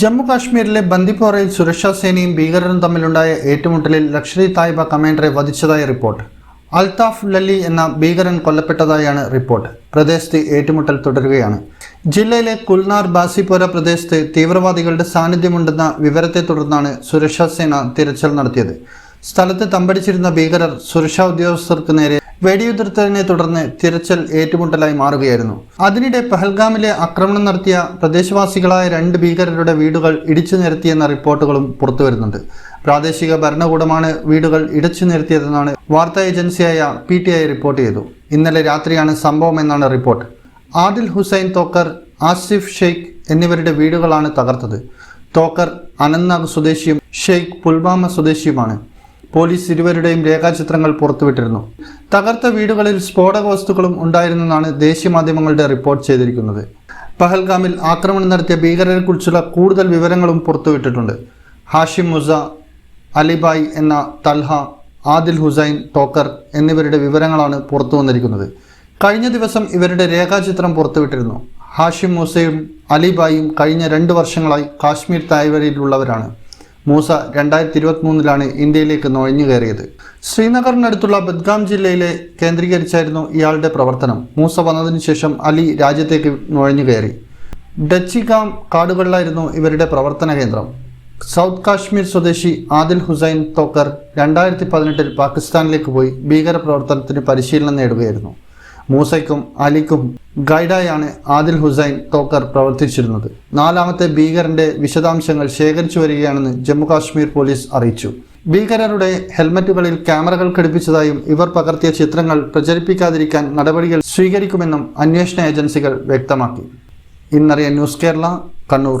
ജമ്മു കാശ്മീരിലെ ബന്ദിപ്പോറയിൽ സുരക്ഷാ സേനയും ഭീകരരും തമ്മിലുണ്ടായ ഏറ്റുമുട്ടലിൽ ലഷ്കർ ഇ തായ്ബ കമാൻഡറെ വധിച്ചതായി റിപ്പോർട്ട്. അൽതാഫ് ലലി എന്ന ഭീകരൻ കൊല്ലപ്പെട്ടതായാണ് റിപ്പോർട്ട്. പ്രദേശത്ത് ഏറ്റുമുട്ടൽ തുടരുകയാണ്. ജില്ലയിലെ കുൽനാർ ബാസിപ്പോര പ്രദേശത്ത് തീവ്രവാദികളുടെ സാന്നിധ്യമുണ്ടെന്ന വിവരത്തെ തുടർന്നാണ് സുരക്ഷാ സേന തിരച്ചിൽ നടത്തിയത്. സ്ഥലത്ത് തമ്പടിച്ചിരുന്ന ഭീകരർ സുരക്ഷാ ഉദ്യോഗസ്ഥർക്ക് നേരെ വെടിയുതിർത്തതിനെ തുടർന്ന് തിരച്ചിൽ ഏറ്റുമുട്ടലായി മാറുകയായിരുന്നു. അതിനിടെ പഹൽഗാമിലെ ആക്രമണം നടത്തിയ പ്രദേശവാസികളായ രണ്ട് ഭീകരരുടെ വീടുകൾ ഇടിച്ചു നിരത്തിയെന്ന റിപ്പോർട്ടുകളും പുറത്തുവരുന്നുണ്ട്. പ്രാദേശിക ഭരണകൂടമാണ് വീടുകൾ ഇടിച്ചു നിരത്തിയതെന്നാണ് വാർത്താ ഏജൻസിയായ പി റിപ്പോർട്ട് ചെയ്തു. ഇന്നലെ രാത്രിയാണ് സംഭവം എന്നാണ് റിപ്പോർട്ട്. ആദിൽ ഹുസൈൻ തോക്കർ ആസിഫ് ഷെയ്ഖ് എന്നിവരുടെ വീടുകളാണ് തകർത്തത്. തോക്കർ അനന്ത്നാഗ് സ്വദേശിയും ഷെയ്ഖ് പുൽവാമ സ്വദേശിയുമാണ്. പോലീസ് ഇരുവരുടെയും രേഖാചിത്രങ്ങൾ പുറത്തുവിട്ടിരുന്നു. തകർത്ത വീടുകളിൽ സ്ഫോടക വസ്തുക്കളും ഉണ്ടായിരുന്നെന്നാണ് ദേശീയ മാധ്യമങ്ങളുടെ റിപ്പോർട്ട് ചെയ്തിരിക്കുന്നത്. പഹൽഗാമിൽ ആക്രമണം നടത്തിയ ഭീകരരെക്കുറിച്ചുള്ള കൂടുതൽ വിവരങ്ങളും പുറത്തുവിട്ടിട്ടുണ്ട്. ഹാഷിം മുസ അലിബായ് എന്ന തൽഹ ആദിൽ ഹുസൈൻ ടോക്കർ എന്നിവരുടെ വിവരങ്ങളാണ് പുറത്തു വന്നിരിക്കുന്നത്. കഴിഞ്ഞ ദിവസം ഇവരുടെ രേഖാചിത്രം പുറത്തുവിട്ടിരുന്നു. ഹാഷിം മുസയും അലിബായും കഴിഞ്ഞ രണ്ട് വർഷങ്ങളായി കാശ്മീർ തായ്വരയിലുള്ളവരാണ്. മൂസ രണ്ടായിരത്തി ഇരുപത്തി മൂന്നിലാണ് ഇന്ത്യയിലേക്ക് നുഴഞ്ഞു കയറിയത്. ശ്രീനഗറിനടുത്തുള്ള ബദ്ഗാം ജില്ലയിലെ കേന്ദ്രീകരിച്ചായിരുന്നു ഇയാളുടെ പ്രവർത്തനം. മൂസ വന്നതിന് ശേഷം അലി രാജ്യത്തേക്ക് നുഴഞ്ഞു കയറി. ഡച്ചിഗാം കാടുകളിലായിരുന്നു ഇവരുടെ പ്രവർത്തന കേന്ദ്രം. സൗത്ത് കാശ്മീർ സ്വദേശി ആദിൽ ഹുസൈൻ തോക്കർ രണ്ടായിരത്തി പതിനെട്ടിൽ പാകിസ്ഥാനിലേക്ക് പോയി ഭീകരപ്രവർത്തനത്തിന് പരിശീലനം നേടുകയായിരുന്നു. മൂസയ്ക്കും അലിക്കും ഗൈഡായാണ് ആദിൽ ഹുസൈൻ തോക്കർ പ്രവർത്തിച്ചിരുന്നത്. നാലാമത്തെ ഭീകരന്റെ വിശദാംശങ്ങൾ ശേഖരിച്ചു വരികയാണെന്ന് ജമ്മു കാശ്മീർ പോലീസ് അറിയിച്ചു. ഭീകരരുടെ ഹെൽമറ്റുകളിൽ ക്യാമറകൾ ഘടിപ്പിച്ചതായും ഇവർ പകർത്തിയ ചിത്രങ്ങൾ പ്രചരിപ്പിക്കാതിരിക്കാൻ നടപടികൾ സ്വീകരിക്കുമെന്നും അന്വേഷണ ഏജൻസികൾ വ്യക്തമാക്കി. ഇന്നറിയ ന്യൂസ് കേരള കണ്ണൂർ.